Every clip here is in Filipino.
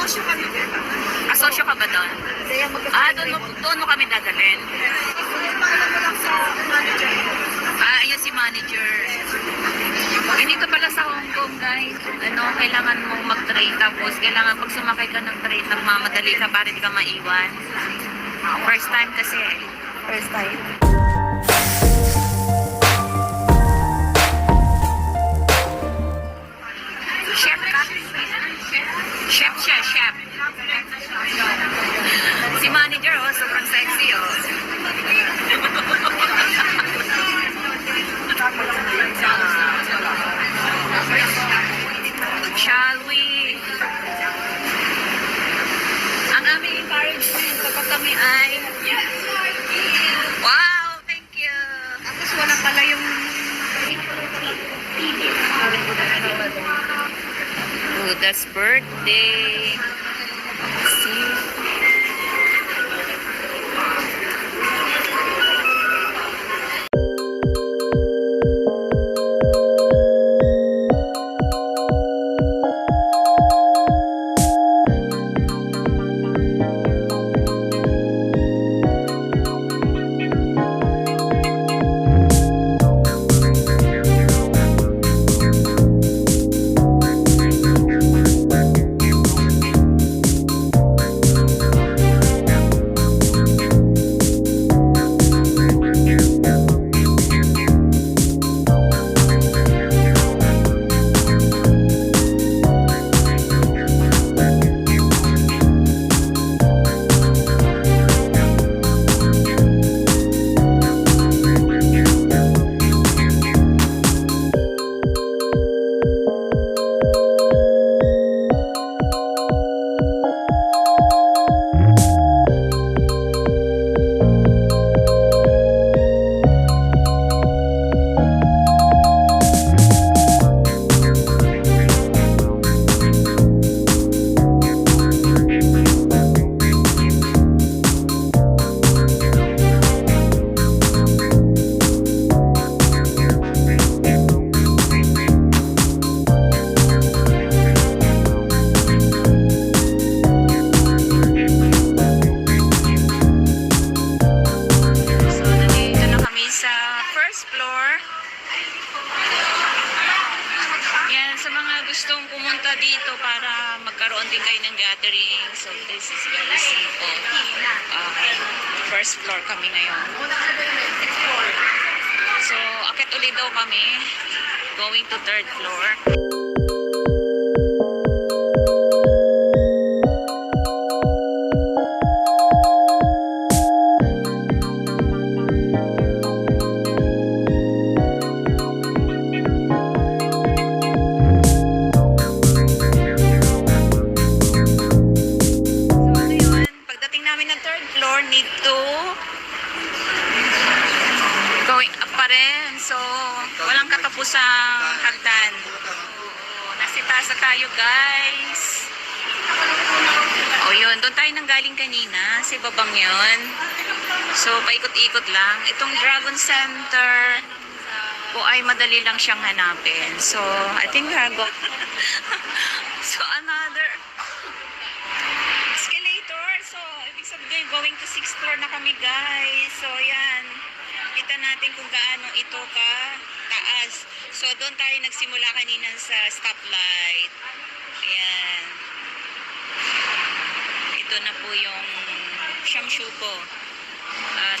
Kasosyo kami. Asosyo ka ba doon? Ah, doon mo, doon mo kami dadalhin. Ah, ayun si manager. Ganito pala sa Hong Kong, guys. Ano, kailangan mong mag-train. Tapos, kailangan pag sumakay ka ng train, nagmamadali ka para di ka maiwan. First time kasi. First time. Kami ay... Wow, thank you. Tapos wala pala yung Buddha's birthday. See? So, ngayon. So, akit ulit daw kami. Going to third floor. Guys. O yun, doon tayo nang galing kanina, si Babang yun. So, paikot-ikot lang. Itong Dragon Center po ay madali lang siyang hanapin. So, I think we go. so, another escalator. So, ibig sabihin, going to 6th floor na kami, guys. So, yan. Kita natin kung gaano ito ka taas. So, doon tayo nagsimula kanina sa stoplight. Ayan. Ito na po yung Shamshu ko. At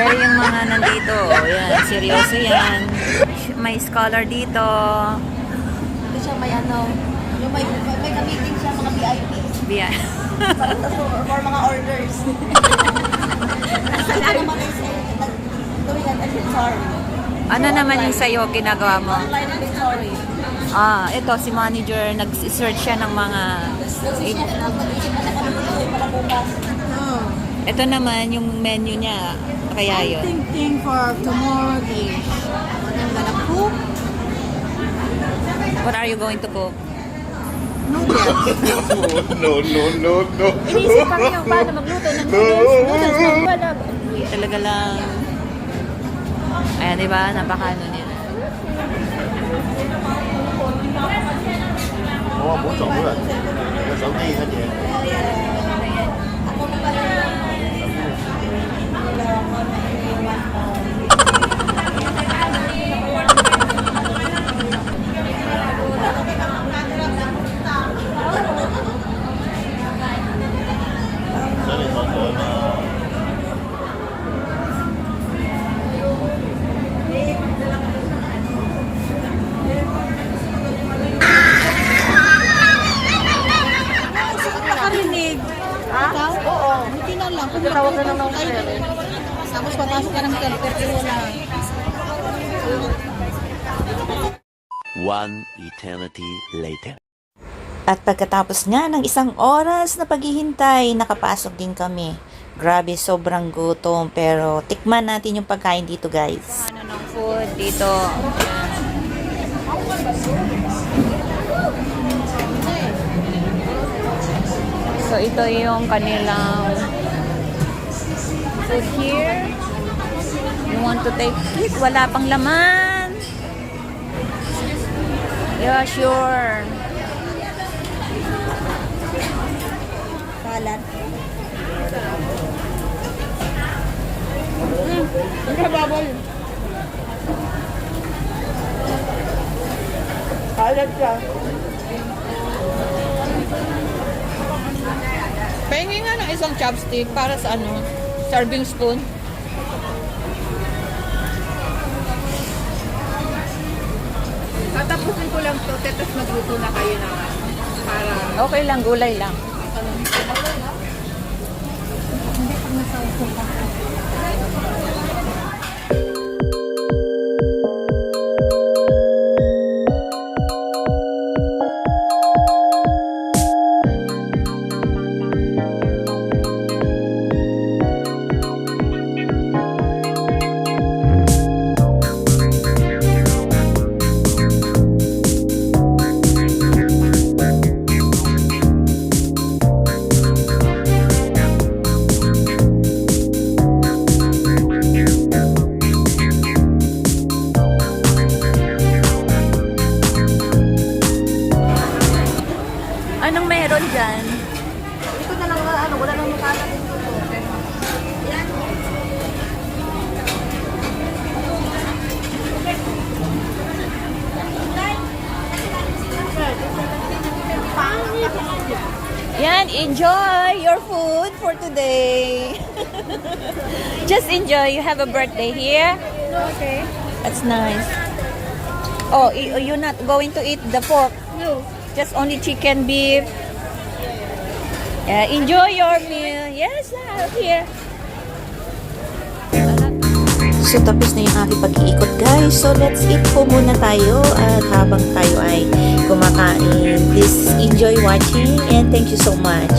Pero yung mga nandito, yan, seryoso yan. May scholar dito. Ito siya may ano, yung may, may gamitin siya mga VIP. Biya. Para for, for mga orders. Ano naman yung sa'yo, doing an sorry. Ano naman yung sa'yo ginagawa mo? Online and sorry. Ah, ito si manager nag-search siya ng mga ito naman yung menu niya. Kaya yun. Thinking for tomorrow dish. What I'm gonna cook? What are you going to cook? Noodles. no, no, no, no. Inisip kami yung paano magluto ng noodles. Noodles ng balag. Talaga lang. Ayan, di ba? Napakano nila. 我冇做啦，个手机嘅嘢。 Tapos papasok ka ng helper, pero wala. One eternity later. At pagkatapos nga ng isang oras na paghihintay, nakapasok din kami. Grabe, sobrang gutom. Pero tikman natin yung pagkain dito, guys. Ano ng food dito. So, ito yung kanilang food here. You want to take it? Wala pang laman. Yeah, sure. Kalat. Kalat siya. Pahingi nga ng isang chopstick para sa ano, serving spoon. Tatapusin ko lang to, tapos magluto na kayo na para Okay lang, gulay lang. Anong wala nang makalat dito. Yan, enjoy your food for today. Just enjoy. You have a birthday here. Okay. That's nice. Oh, you're not going to eat the pork. No. Just only chicken, beef. Yeah, enjoy your meal. Yes, ah, here. So, tapos na yung aking pag-iikot, guys. So, let's eat po muna tayo. At habang tayo ay kumakain, please enjoy watching and thank you so much.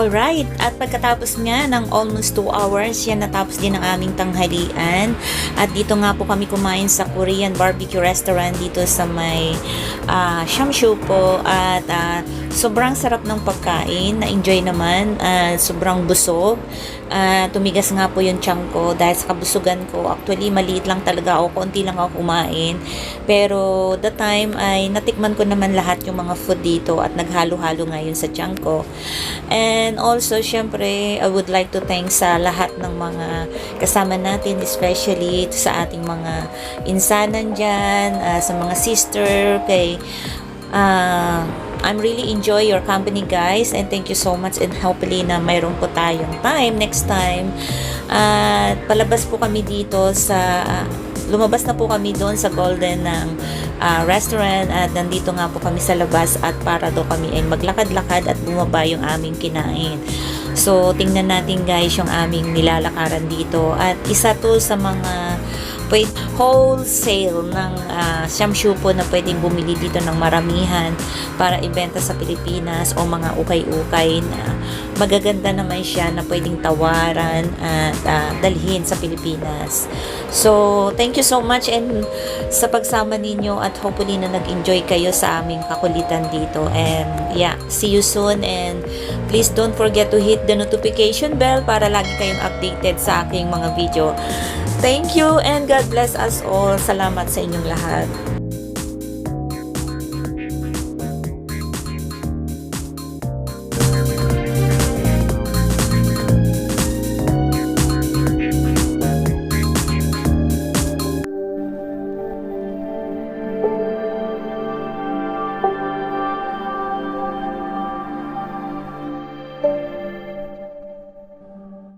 Alright, at pagkatapos nga ng almost 2 hours, yan natapos din ang aming tanghalian. At dito nga po kami kumain sa Korean barbecue restaurant dito sa may uh, Shamshu po. At ah, sobrang sarap ng pagkain, na-enjoy naman, ah, sobrang busog. Ah, tumigas nga po yung tiyan ko dahil sa kabusugan ko. Actually, maliit lang talaga ako, konti lang ako kumain. Pero the time ay natikman ko naman lahat yung mga food dito at naghalo-halo nga yun sa tiyan ko. And also, syempre, I would like to thank sa lahat ng mga kasama natin, especially sa ating mga insanan dyan, ah, sa mga sister, kay ah, I'm really enjoy your company guys and thank you so much. And hopefully na mayroon po tayong time next time. At palabas po kami dito sa lumabas na po kami doon sa Golden ng ah, restaurant. At nandito nga po kami sa labas at para daw kami ay maglakad-lakad at bumaba yung aming kinain. So, tingnan natin guys yung aming nilalakaran dito. At isa to sa mga pwede, wholesale ng uh, shamshu po na pwedeng bumili dito ng maramihan para ibenta sa Pilipinas o mga ukay-ukay na magaganda naman siya na pwedeng tawaran at ah, dalhin sa Pilipinas. So, thank you so much and sa pagsama ninyo at hopefully na nag-enjoy kayo sa aming kakulitan dito. And yeah, see you soon and please don't forget to hit the notification bell para lagi kayong updated sa aking mga video. Thank you and God bless us all. Salamat sa inyong lahat.